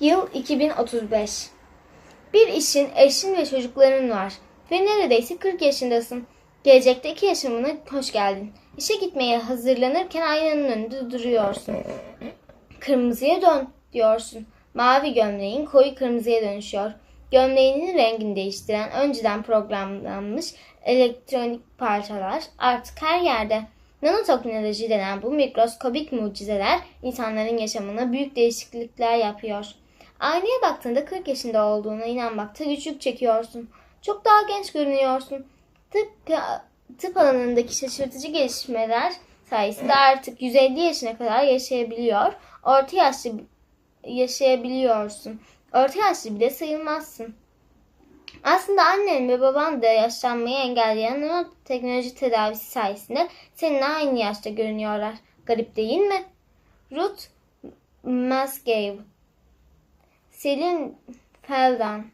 Yıl 2035. Bir işin, eşin ve çocukların var ve neredeyse 40 yaşındasın. Gelecekteki yaşamına hoş geldin. İşe gitmeye hazırlanırken aynanın önünde duruyorsun. Kırmızıya dön diyorsun. Mavi gömleğin koyu kırmızıya dönüşüyor. Gömleğinin rengini değiştiren önceden programlanmış elektronik parçalar artık her yerde. Nanoteknoloji denen bu mikroskobik mucizeler insanların yaşamına büyük değişiklikler yapıyor. Aynaya baktığında 40 yaşında olduğuna inanmakta güçlük çekiyorsun. Çok daha genç görünüyorsun. Tıpkı tıp alanındaki şaşırtıcı gelişmeler sayesinde artık 150 yaşına kadar yaşayabiliyor. Orta yaşlı yaşayabiliyorsun. Orta yaşlı bile sayılmazsın. Aslında annen ve baban da yaşlanmayı engelleyen nanoteknoloji tedavisi sayesinde seninle aynı yaşta görünüyorlar. Garip değil mi? Ruth Musgrave Selin Feldan